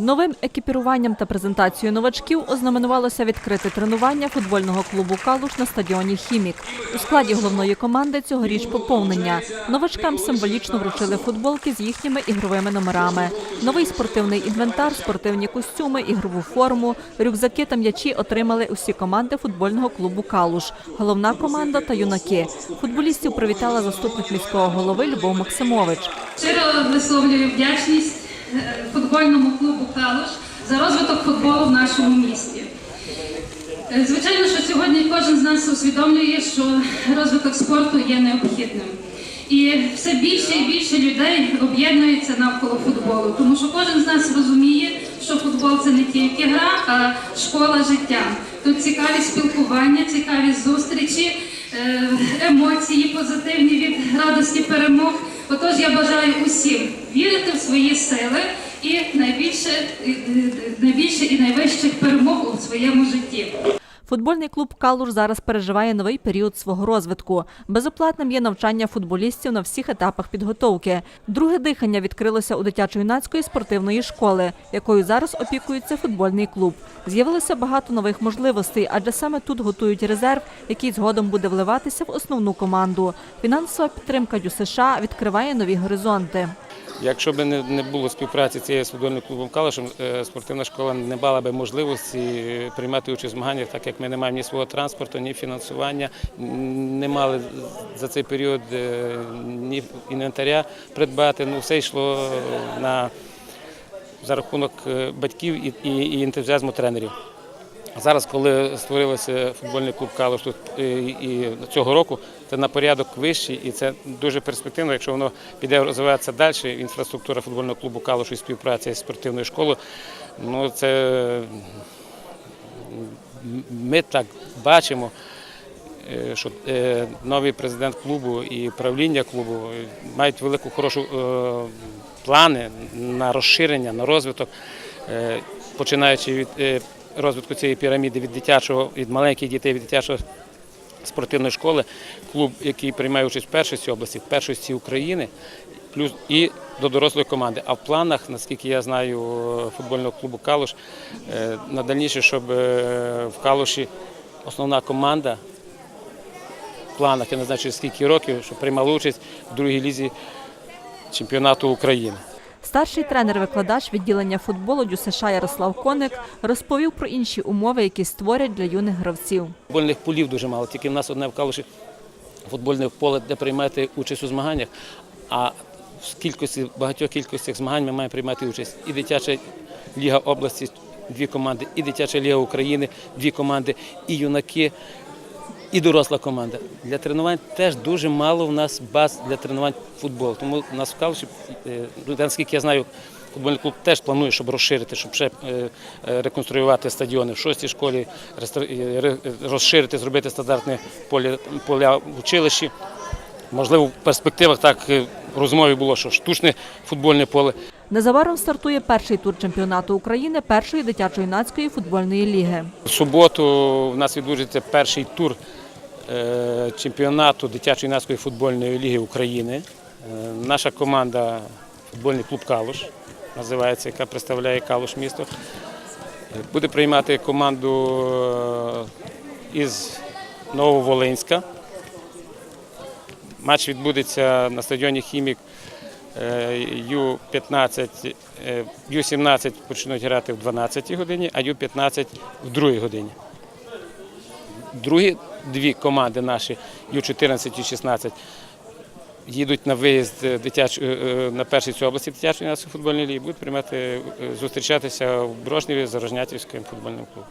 Новим екіпіруванням та презентацією новачків ознаменувалося відкрите тренування футбольного клубу Калуш на стадіоні Хімік. У складі головної команди цьогоріч поповнення. Новачкам символічно вручили футболки з їхніми ігровими номерами. Новий спортивний інвентар, спортивні костюми, ігрову форму, рюкзаки та м'ячі отримали усі команди футбольного клубу Калуш, головна команда та юнаки. Футболістів привітала заступник міського голови Любов Максимович. Щиро висловлюю вдячність футбольному клубу Калуш за розвиток футболу в нашому місті. Е, Звичайно, що сьогодні кожен з нас усвідомлює, що розвиток спорту є необхідним. І все більше і більше людей об'єднується навколо футболу, тому що кожен з нас розуміє, що футбол це не тільки гра, а школа життя. Тут цікаві спілкування, цікаві зустрічі, е, емоції позитивні від радості перемог. Отож, я бажаю усім вірити в свої сили і найбільше, найбільше і найвищих перемог у своєму житті. Футбольний клуб Калуш зараз переживає новий період свого розвитку. Безоплатним є навчання футболістів на всіх етапах підготовки. Друге дихання відкрилося у дитячо-юнацької спортивної школи, якою зараз опікується футбольний клуб. З'явилося багато нових можливостей, адже саме тут готують резерв, який згодом буде вливатися в основну команду. Фінансова підтримка ДЮСШ відкриває нові горизонти. Якщо б не, було співпраці цієї з футбольним клубом Калишем, е, спортивна школа не мала б можливості приймати участь в змаганнях, так як ми не маємо ні свого транспорту, ні фінансування, не мали за цей період е, ні інвентаря придбати. Ну, все йшло за рахунок е, батьків і ентузіазму тренерів. Зараз, коли створився футбольний клуб Калуш тут е, і цього року, це на порядок вищий, і це дуже перспективно, якщо воно піде розвиватися далі. Інфраструктура футбольного клубу Калуш і співпраця з спортивною школою. Ну це ми так бачимо. е, Що е, новий президент клубу і правління клубу мають велику хорошу плани на розширення, на розвиток, починаючи від розвитку цієї піраміди від дитячого, від маленьких дітей, від дитячого спортивної школи, клуб, який приймає участь в першості області, в першості України, плюс і до дорослої команди. А в планах, наскільки я знаю, футбольного клубу Калуш, е, на дальніше, щоб е, в Калуші основна команда в планах, я не знаю, через скільки років, щоб приймала участь в другій лізі чемпіонату України. Старший тренер-викладач відділення футболу ДЮСШ Ярослав Коник розповів про інші умови, які створять для юних гравців. Футбольних полів дуже мало, тільки в нас одне в Калуші футбольне поле, де приймати участь у змаганнях. А в кількості, багатьох кількостях змагань ми маємо приймати участь. І дитяча ліга області дві команди, і дитяча ліга України дві команди, і юнаки, і доросла команда. Для тренувань теж дуже мало в нас баз для тренувань футболу. Тому у нас в Калуші, е, ну, наскільки я знаю, футбольний клуб теж планує, щоб розширити, щоб ще е, е, реконструювати стадіони в шостій школі, розширити, зробити стандартне поле, поля в училищі. Можливо, в перспективах так в розмові було, що штучне футбольне поле. Незабаром стартує перший тур чемпіонату України першої дитячо-юнацької футбольної ліги. В суботу в нас відбудеться перший тур чемпіонату дитячо-юнацької футбольної ліги України. Е, Наша команда футбольний клуб Калуш називається, яка представляє Калуш місто. Е, Буде приймати команду е, із Нововолинська. Матч відбудеться на стадіоні Хімік Е, Ю-15, е, Ю-17 почнуть грати в 12-й годині, а Ю-15 в 2-й годині. Другі дві команди наші, Ю-14 і Ю-16, їдуть на виїзд е, дитяч... е, е, на першій цій області дитячої футбольної ліги, будуть приймати, зустрічатися в Брошневі з Рожнятівським футбольним клубом.